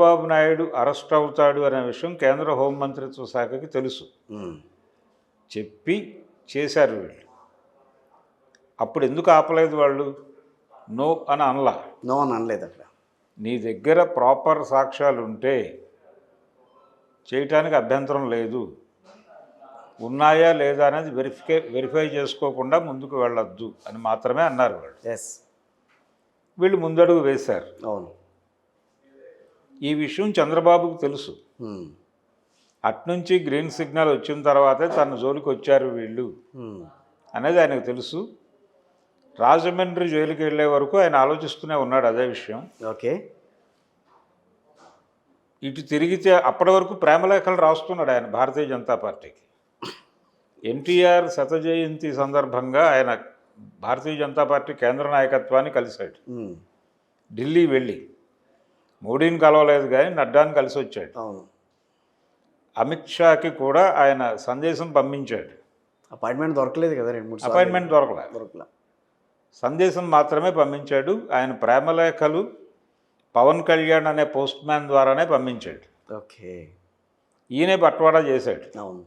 Chandrababu Naidu arrest అవుతాడు అనే విషయం కేంద్ర హోంమంత్రిత్వ శాఖకి తెలుసు. చెప్పి చేశారు వీళ్ళు. అప్పుడు ఎందుకు ఆపలేదు వాళ్ళు? నో అని అనలా. నో అని అనలేదు అక్కడ. నీ దగ్గర ప్రాపర్ సాక్ష్యాలు ఉంటే చేయటానికి అభ్యంతరం లేదు. ఉన్నాయా లేదా అనేది వెరిఫికే వెరిఫై చేసుకోకుండా ముందుకు వెళ్ళొద్దు అని మాత్రమే అన్నారు వాళ్ళు. ఎస్ వీళ్ళు ముందడుగు వేశారు. అవును. ఈ విషయం చంద్రబాబుకు తెలుసు. అట్నుంచి గ్రీన్ సిగ్నల్ వచ్చిన తర్వాతే తన జోలికి వచ్చారు వీళ్ళు. అనేది ఆయనకు తెలుసు. రాజమండ్రి జైలుకి వెళ్ళే వరకు ఆయన ఆలోచిస్తూనే ఉన్నాడు అదే విషయం. ఓకే. ఇటు తిరిగితే అప్పటి వరకు ప్రేమలేఖలు రాస్తున్నాడు ఆయన భారతీయ జనతా పార్టీకి. ఎన్టీఆర్ శత జయంతి సందర్భంగా ఆయన భారతీయ జనతా పార్టీ కేంద్ర నాయకత్వాన్ని కలిశాడు. ఢిల్లీ వెళ్ళి మోడీని కలవలేదు కానీ నడ్డాని కలిసి వచ్చాడు. అవును. అమిత్ షాకి కూడా ఆయన సందేశం పంపించాడు. అపాయింట్మెంట్ దొరకలేదు కదా రెండు మూడు. అపాయింట్మెంట్ దొరకలే. దొరకలే. సందేశం మాత్రమే పంపించాడు. ఆయన ప్రేమలేఖలు పవన్ కళ్యాణ్ అనే పోస్ట్ మ్యాన్ ద్వారానే పంపించాడు. ఓకే. ఈయనే బట్వాడా చేశాడు. అవును.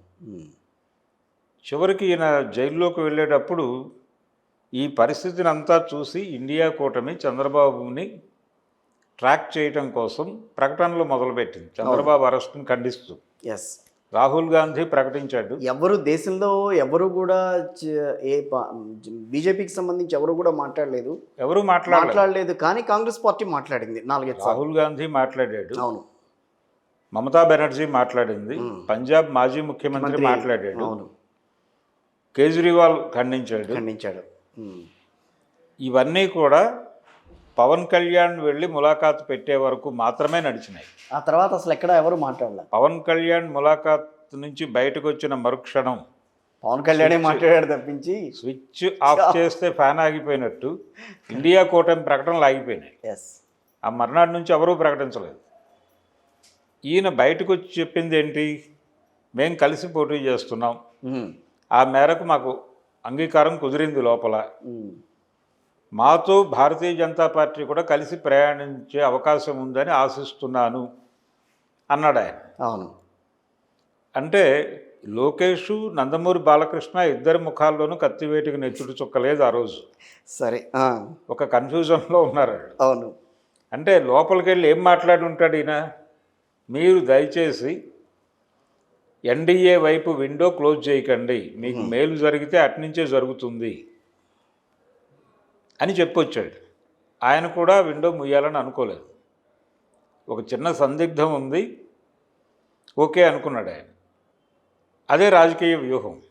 చివరికి ఈయన జైల్లోకి వెళ్ళేటప్పుడు ఈ పరిస్థితిని అంతా చూసి ఇండియా కూటమి చంద్రబాబుని ట్రాక్ చేయటం కోసం ప్రకటనలు మొదలుపెట్టింది. చంద్రబాబు అరెస్ట్ని ఖండిస్తూ. ఎస్ రాహుల్ గాంధీ ప్రకటించాడు. ఎవరు దేశంలో ఎవరు కూడా ఏ బీజేపీకి సంబంధించి ఎవరు కూడా మాట్లాడలేదు. ఎవరు మాట్లాడలేదు. కానీ కాంగ్రెస్ పార్టీ మాట్లాడింది నాలుగైదు రాహుల్ గాంధీ మాట్లాడాడు. అవును. మమతా బెనర్జీ మాట్లాడింది. పంజాబ్ మాజీ ముఖ్యమంత్రి మాట్లాడాడు. అవును. కేజ్రీవాల్ ఖండించాడు. ఖండించాడు. ఇవన్నీ కూడా పవన్ కళ్యాణ్ వెళ్ళి ములాఖాత్ పెట్టే వరకు మాత్రమే నడిచినాయి. ఆ తర్వాత అసలు ఎక్కడ ఎవరు మాట్లాడలేదు. పవన్ కళ్యాణ్ ములాఖాత్ నుంచి బయటకు వచ్చిన మరుక్షణం పవన్ కళ్యాణే మాట్లాడాడు తప్పించి. స్విచ్ ఆఫ్ చేస్తే ఫ్యాన్ ఆగిపోయినట్టు ఇండియా కూటమి ప్రకటనలు ఆగిపోయినాయి. ఎస్. ఆ మర్నాడు నుంచి ఎవరూ ప్రకటించలేదు. ఈయన బయటకు వచ్చి చెప్పింది ఏంటి? మేం కలిసి పోటీ చేస్తున్నాం. ఆ మేరకు మాకు అంగీకారం కుదిరింది లోపల. మాతో భారతీయ జనతా పార్టీ కూడా కలిసి ప్రయాణించే అవకాశం ఉందని ఆశిస్తున్నాను అన్నాడు ఆయన. అవును. అంటే లోకేష్ నందమూరి బాలకృష్ణ ఇద్దరి ముఖాల్లోనూ కత్తివేటికి నెత్తుడు చుక్కలేదు ఆ రోజు. సరే ఒక కన్ఫ్యూజన్లో ఉన్నారు. అవును. అంటే లోపలికి వెళ్ళి ఏం మాట్లాడి ఉంటాడు ఈయన? మీరు దయచేసి ఎన్డీఏ వైపు విండో క్లోజ్ చేయకండి. మీకు మేలు జరిగితే అట్నుంచే జరుగుతుంది. అని చెప్పొచ్చాడు. ఆయన కూడా విండో ముయ్యాలని అనుకోలేదు. ఒక చిన్న సందిగ్ధం ఉంది. ఓకే అనుకున్నాడు ఆయన. అదే రాజకీయ వ్యూహం.